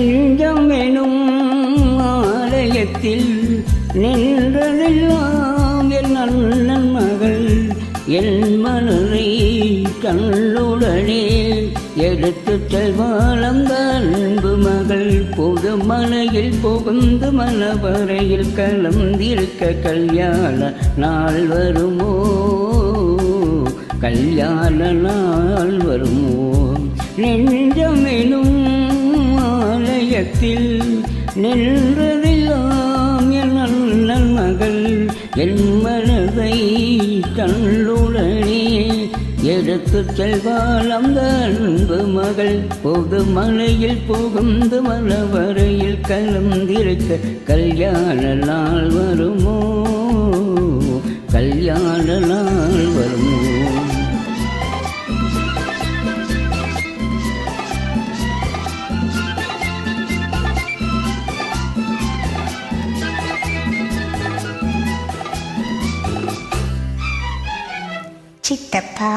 நெஞ்சம் எனும் ஆலயத்தில் நின்றதெல்லாம் என் அண்ணன் மகள் என் மனதை தன்னுடனே எடுத்து செல்வாழ்ந்த அன்பு மகள். பொது மலையில் புகுந்து மனவரையில் கலந்திருக்க கல்யாண நாள் வருமோ? கல்யாண நாள் வருமோ? நெஞ்சமெனும் ஆலயத்தில் நின்றதெல்லாம் என் அண்ணன் மகள். என் மனதை தன்னுடனே எடுத்து செல்வாள் அந்த அன்பு மகள். பொது மலையில் புகுந்து மலவரையில் கலந்திருக்க கல்யாண நாள் வருமோ? கல்யாண நாள் வருமோ? சித்தப்பா.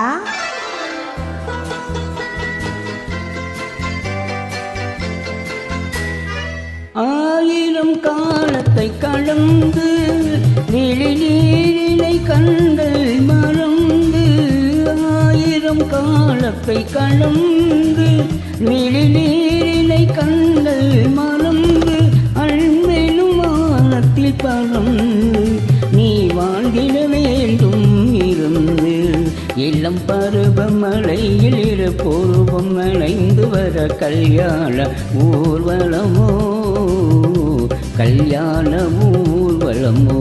ஆயிரம் காலத்தை கடந்து விழிநீரினை கண்கள் மறந்து ஆயிரம் காலத்தை கடந்து விழிநீரினை இளம் பருவ மலையில் இரு பூர்வம் அணைந்து வர கல்யாண ஊர்வலமோ கல்யாண ஊர்வலமோ.